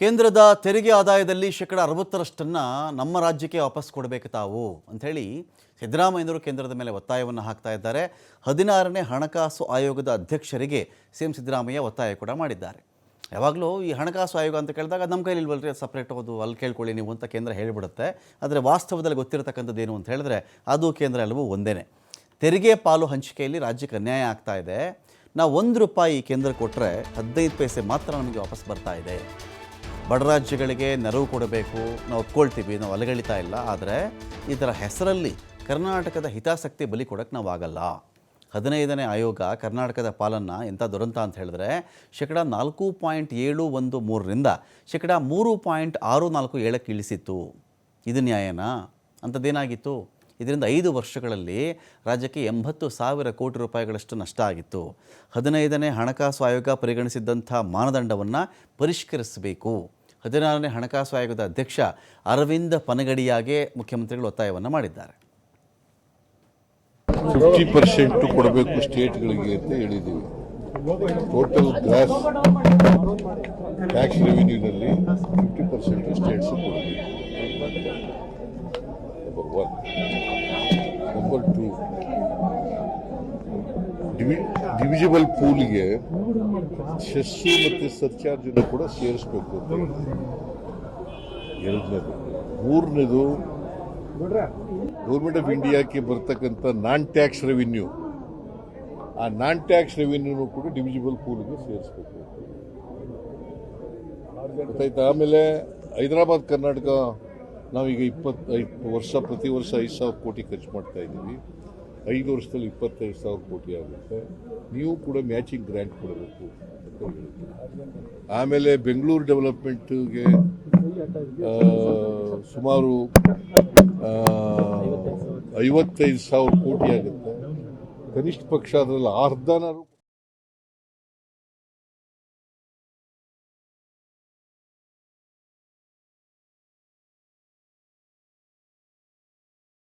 ಕೇಂದ್ರದ ತೆರಿಗೆ ಆದಾಯದಲ್ಲಿ ಶೇಕಡ ಅರವತ್ತರಷ್ಟನ್ನು ನಮ್ಮ ರಾಜ್ಯಕ್ಕೆ ವಾಪಸ್ ಕೊಡಬೇಕು ತಾವು ಅಂಥೇಳಿ ಸಿದ್ದರಾಮಯ್ಯನವರು ಕೇಂದ್ರದ ಮೇಲೆ ಒತ್ತಾಯವನ್ನು ಹಾಕ್ತಾ ಇದ್ದಾರೆ. ಹದಿನಾರನೇ ಹಣಕಾಸು ಆಯೋಗದ ಅಧ್ಯಕ್ಷರಿಗೆ ಸಿ ಎಂ ಸಿದ್ದರಾಮಯ್ಯ ಒತ್ತಾಯ ಕೂಡ ಮಾಡಿದ್ದಾರೆ. ಯಾವಾಗಲೂ ಈ ಹಣಕಾಸು ಆಯೋಗ ಅಂತ ಕೇಳಿದಾಗ ನಮ್ಮ ಕೈಲಿ ಇಲ್ವಲ್ರಿ ಸಪ್ರೇಟ್ ಹೋದು ಅಲ್ಲಿ ಕೇಳ್ಕೊಳ್ಳಿ ನೀವು ಅಂತ ಕೇಂದ್ರ ಹೇಳಿಬಿಡುತ್ತೆ. ಆದರೆ ವಾಸ್ತವದಲ್ಲಿ ಗೊತ್ತಿರತಕ್ಕಂಥದ್ದು ಏನು ಅಂತ ಹೇಳಿದ್ರೆ ಅದು ಕೇಂದ್ರ ಎಲ್ಲವೂ ಒಂದೇ ತೆರಿಗೆ ಪಾಲು ಹಂಚಿಕೆಯಲ್ಲಿ ರಾಜ್ಯಕ್ಕೆ ಅನ್ಯಾಯ ಆಗ್ತಾ ಇದೆ. ನಾವು ಒಂದು ರೂಪಾಯಿ ಕೇಂದ್ರ ಕೊಟ್ಟರೆ ಹದಿನೈದು ಪೈಸೆ ಮಾತ್ರ ನಮಗೆ ವಾಪಸ್ ಬರ್ತಾ ಇದೆ. ಬಡ ರಾಜ್ಯಗಳಿಗೆ ನೆರವು ಕೊಡಬೇಕು. ನಾವು ಒಪ್ಕೊಳ್ತೀವಿ, ನಾವು ಅಲಗಳಿತಾ ಇಲ್ಲ. ಆದರೆ ಇದರ ಹೆಸರಲ್ಲಿ ಕರ್ನಾಟಕದ ಹಿತಾಸಕ್ತಿ ಬಲಿ ಕೊಡೋಕ್ಕೆ ನಾವು ಆಗಲ್ಲ. ಹದಿನೈದನೇ ಆಯೋಗ ಕರ್ನಾಟಕದ ಪಾಲನ್ನು ಎಂಥ ದುರಂತ ಅಂತ ಹೇಳಿದ್ರೆ ಶೇಕಡ ನಾಲ್ಕು ಪಾಯಿಂಟ್ ಏಳು ಒಂದು ಮೂರರಿಂದ ಶೇಕಡ ಮೂರು ಪಾಯಿಂಟ್ ಆರು ನಾಲ್ಕು ಏಳಕ್ಕೆ ಇಳಿಸಿತ್ತು. ಇದು ನ್ಯಾಯನಾ? ಅಂಥದ್ದೇನಾಗಿತ್ತು? ಇದರಿಂದ ಐದು ವರ್ಷಗಳಲ್ಲಿ ರಾಜ್ಯಕ್ಕೆ ಎಂಬತ್ತು ಸಾವಿರ ಕೋಟಿ ರೂಪಾಯಿಗಳಷ್ಟು ನಷ್ಟ ಆಗಿತ್ತು. ಹದಿನೈದನೇ ಹಣಕಾಸು ಆಯೋಗ ಪರಿಗಣಿಸಿದ್ದಂಥ ಮಾನದಂಡವನ್ನು ಪರಿಷ್ಕರಿಸಬೇಕು. ಹದಿನಾರನೇ ಹಣಕಾಸು ಆಯೋಗದ ಅಧ್ಯಕ್ಷ ಅರವಿಂದ ಪನಗಡಿಯಾಗೆ ಮುಖ್ಯಮಂತ್ರಿಗಳು ಒತ್ತಾಯವನ್ನು ಮಾಡಿದ್ದಾರೆ. ಫಿಫ್ಟಿ ಪರ್ಸೆಂಟ್ ಕೊಡಬೇಕು ಸ್ಟೇಟ್ಗಳಿಗೆ ಅಂತ ಹೇಳಿದ್ದೀವಿ. ಟೋಟಲ್ ಗ್ಯಾಸ್ ಟ್ಯಾಕ್ಸ್ ರೆವಿನ್ಯೂನಲ್ಲಿ ಫಿಫ್ಟಿ ಪರ್ಸೆಂಟ್ ಸ್ಟೇಟ್ಸ್ ಕೊಡಬೇಕು. Number one number two divisible ಪೂಲ್ಗೆ cess ಮತ್ತು ಸರ್ಚಾರ್ಜನ್ನು ಕೂಡ ಸೇರಿಸಬೇಕು ಅಂತ ಎರಡನೇದು. ಮೂರನೇದು ಗೌರ್ಮೆಂಟ್ ಆಫ್ ಇಂಡಿಯಾಕ್ಕೆ ಬರ್ತಕ್ಕಂಥ ನಾನ್ ಟ್ಯಾಕ್ಸ್ ರೆವಿನ್ಯೂ ಆ ನಾನ್ ಟ್ಯಾಕ್ಸ್ ರೆವಿನ್ಯೂನು ಕೂಡ ಡಿವಿಜಿಬಲ್ ಪೂಲ್ಗೆ ಸೇರಿಸಬೇಕು ಗೊತ್ತಾಯ್ತು? ಆಮೇಲೆ ಹೈದರಾಬಾದ್, ಕರ್ನಾಟಕ ನಾವೀಗ ಇಪ್ಪತ್ತು ವರ್ಷ, ಪ್ರತಿ ವರ್ಷ ಐದು ಸಾವಿರ ಕೋಟಿ ಖರ್ಚು ಮಾಡ್ತಾ ಇದ್ದೀವಿ. ಐದು ವರ್ಷದಲ್ಲಿ ಇಪ್ಪತ್ತೈದು ಸಾವಿರ ಕೋಟಿ ಆಗುತ್ತೆ. ನೀವು ಕೂಡ ಮ್ಯಾಚಿಂಗ್ ಗ್ರ್ಯಾಂಟ್ ಕೊಡಬೇಕು ಆಮೇಲೆ ಬೆಂಗಳೂರು ಡೆವಲಪ್ಮೆಂಟ್ಗೆ ಸುಮಾರು ಐವತ್ತೈದು ಸಾವಿರ ಕೋಟಿ ಆಗುತ್ತೆ. ಕನಿಷ್ಠ ಪಕ್ಷ ಅದರಲ್ಲಿ ಅರ್ಧನಾರು